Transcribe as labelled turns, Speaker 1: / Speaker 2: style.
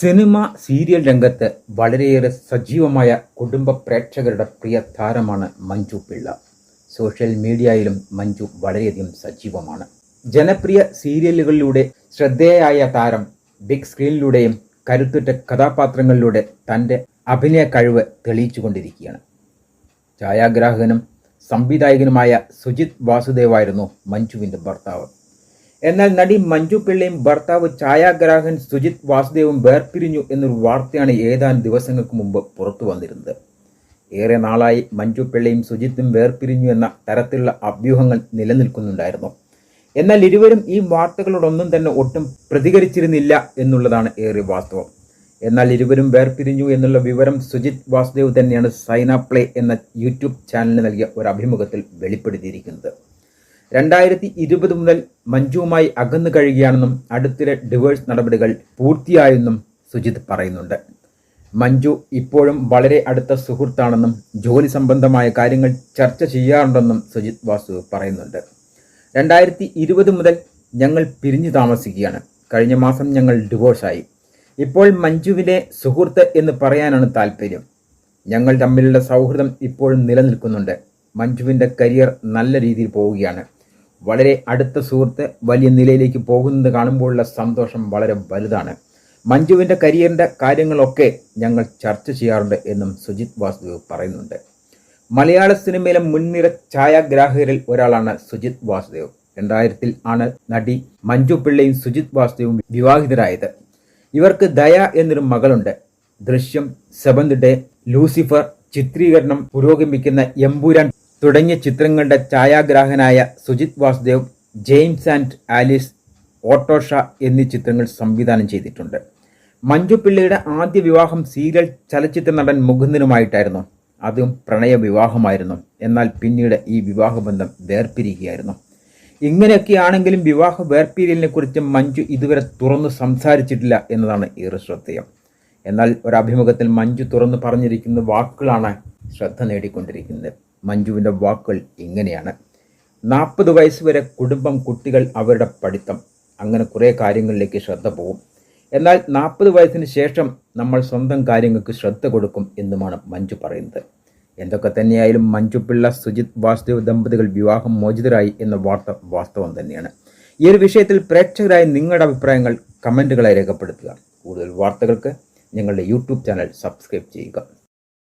Speaker 1: Cinema serial രംഗത്ത് വളരെയേറെ സജീവമായ കുടുംബ പ്രേക്ഷകരുടെ പ്രിയ താരമാണ് മഞ്ജു പിള്ള. സോഷ്യൽ മീഡിയയിലും മഞ്ജു വളരെയധികം സജീവമാണ്. ജനപ്രിയ സീരിയലുകളിലൂടെ ശ്രദ്ധേയായ താരം ബിഗ് സ്ക്രീനിലൂടെയും കരുത്തുറ്റ കഥാപാത്രങ്ങളിലൂടെ തന്റെ അഭിനയ കഴിവ് തെളിയിച്ചുകൊണ്ടിരിക്കുകയാണ്. ഛായാഗ്രാഹകനും സംവിധായകനുമായ സുജിത് വാസുദേവായിരുന്നു മഞ്ജുവിന്റെ ഭർത്താവ്. എന്നാൽ നടി മഞ്ജു പിള്ളയും ഭർത്താവ് ഛായാഗ്രാഹകൻ സുജിത് വാസുദേവും വേർപിരിഞ്ഞു എന്നൊരു വാർത്തയാണ് ഏതാനും ദിവസങ്ങൾക്ക് മുമ്പ് പുറത്തു വന്നിരുന്നത്. ഏറെ നാളായി മഞ്ജു പിള്ളയും സുജിത്തും വേർപിരിഞ്ഞു എന്ന തരത്തിലുള്ള അഭ്യൂഹങ്ങൾ നിലനിൽക്കുന്നുണ്ടായിരുന്നു. എന്നാൽ ഇരുവരും ഈ വാർത്തകളോടൊന്നും തന്നെ ഒട്ടും പ്രതികരിച്ചിരുന്നില്ല എന്നുള്ളതാണ് ഏറെ വാസ്തവം. എന്നാൽ ഇരുവരും വേർപിരിഞ്ഞു എന്നുള്ള വിവരം സുജിത് വാസുദേവ് തന്നെയാണ് സൈന പ്ലേ എന്ന യൂട്യൂബ് ചാനലിന് നൽകിയ ഒരു അഭിമുഖത്തിൽ വെളിപ്പെടുത്തിയിരിക്കുന്നത്. രണ്ടായിരത്തി ഇരുപത് മുതൽ മഞ്ജുവുമായി അകന്നു കഴിയുകയാണെന്നും അടുത്തിടെ ഡിവേഴ്സ് നടപടികൾ പൂർത്തിയായെന്നും സുജിത് പറയുന്നുണ്ട്. മഞ്ജു ഇപ്പോഴും വളരെ അടുത്ത സുഹൃത്താണെന്നും ജോലി സംബന്ധമായ കാര്യങ്ങൾ ചർച്ച ചെയ്യാറുണ്ടെന്നും സുജിത് വാസു പറയുന്നുണ്ട്. രണ്ടായിരത്തി ഇരുപത് മുതൽ ഞങ്ങൾ പിരിഞ്ഞു താമസിക്കുകയാണ്. കഴിഞ്ഞ മാസം ഞങ്ങൾ ഡിവോഴ്സായി. ഇപ്പോൾ മഞ്ജുവിനെ സുഹൃത്ത് എന്ന് പറയാനാണ് താല്പര്യം ഞങ്ങൾ തമ്മിലുള്ള സൗഹൃദം ഇപ്പോഴും നിലനിൽക്കുന്നുണ്ട്. മഞ്ജുവിന്റെ കരിയർ നല്ല രീതിയിൽ പോവുകയാണ്. വളരെ അടുത്ത സുഹൃത്ത് വലിയ നിലയിലേക്ക് പോകുന്നത് കാണുമ്പോഴുള്ള സന്തോഷം വളരെ വലുതാണ്. മഞ്ജുവിന്റെ കരിയറിന്റെ കാര്യങ്ങളൊക്കെ ഞങ്ങൾ ചർച്ച ചെയ്യാറുണ്ട് എന്നും സുജിത് വാസുദേവ് പറയുന്നുണ്ട്. മലയാള സിനിമയിലെ മുൻനിര ഛായാഗ്രാഹകരിൽ ഒരാളാണ് സുജിത് വാസുദേവ്. രണ്ടായിരത്തിൽ ആണ് നടി മഞ്ജു പിള്ളയും സുജിത് വാസുദേവും വിവാഹിതരായത്. ഇവർക്ക് ദയ എന്നൊരു മകളുണ്ട്. ദൃശ്യം സെവന്ത് ഡേ ലൂസിഫർ ചിത്രീകരണം പുരോഗമിക്കുന്ന എമ്പുരാൻ തുടങ്ങിയ ചിത്രങ്ങളുടെ ഛായാഗ്രാഹകനായ Sujith Vasudev James and Alice ഓട്ടോഷ എന്നീ ചിത്രങ്ങൾ സംവിധാനം ചെയ്തിട്ടുണ്ട്. മഞ്ജു പിള്ളയുടെ ആദ്യ വിവാഹം സീരിയൽ ചലച്ചിത്ര നടൻ മുകുന്ദനുമായിട്ടായിരുന്നു. അതും പ്രണയ വിവാഹമായിരുന്നു. എന്നാൽ പിന്നീട് ഈ വിവാഹബന്ധം വേർപിരിക്കുകയായിരുന്നു ഇങ്ങനെയൊക്കെയാണെങ്കിലും വിവാഹ വേർപിരിയലിനെ കുറിച്ച് മഞ്ജു ഇതുവരെ തുറന്നു സംസാരിച്ചിട്ടില്ല എന്നതാണ് ഏറെ ശ്രദ്ധേയം. എന്നാൽ ഒരു അഭിമുഖത്തിൽ മഞ്ജു തുറന്നു പറഞ്ഞിരിക്കുന്ന വാക്കുകളാണ് ശ്രദ്ധ നേടിക്കൊണ്ടിരിക്കുന്നത്. മഞ്ജുവിന്റെ വാക്കുകൾ ഇങ്ങനെയാണ്. നാൽപ്പത് വയസ്സ് വരെ കുടുംബം കുട്ടികൾ അവരുടെ പഠിത്തം. അങ്ങനെ കുറേ കാര്യങ്ങളിലേക്ക് ശ്രദ്ധ പോകും. എന്നാൽ നാൽപ്പത് വയസ്സിന് ശേഷം നമ്മൾ സ്വന്തം കാര്യങ്ങൾക്ക് ശ്രദ്ധ കൊടുക്കും എന്നുമാണ് മഞ്ജു പറയുന്നത്. എന്തൊക്കെ തന്നെയായാലും മഞ്ജു പിള്ള സുജിത് വാസുദേവ് ദമ്പതികൾ വിവാഹം മോചിതരായി എന്ന വാർത്ത വാസ്തവം തന്നെയാണ്. ഈ ഒരു വിഷയത്തിൽ പ്രേക്ഷകരായ നിങ്ങളുടെ അഭിപ്രായങ്ങൾ കമന്റുകളായി രേഖപ്പെടുത്തുക. കൂടുതൽ വാർത്തകൾക്ക് ഞങ്ങളുടെ യൂട്യൂബ് ചാനൽ സബ്സ്ക്രൈബ് ചെയ്യുക.